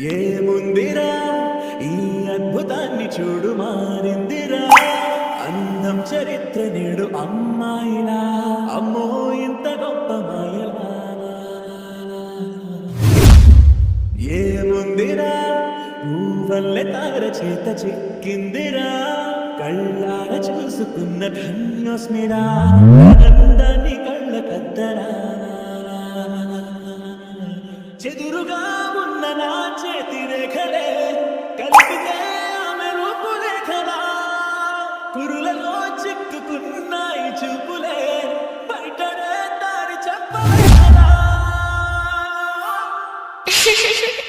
ఏముందిరా? ఈ అద్భుతాన్ని చూడు మారిందిరా. అందం చరిత్ర నేడు అమ్మాయిలా. అమ్మో ఇంత గొప్ప మాయలా. ఏముందిరా? పువ్వల్లె తార చేత చిక్కిందిరా. కళ్ళార చూసుకున్న ధన్యోస్మిరా. ఆనందాన్ని కళ్ళ కద్దరా చెదురుగా ఉన్న నాచ కళ్ళలో చిక్కుకున్నాయి చూపులే. బయటనే దారి చెప్పలే?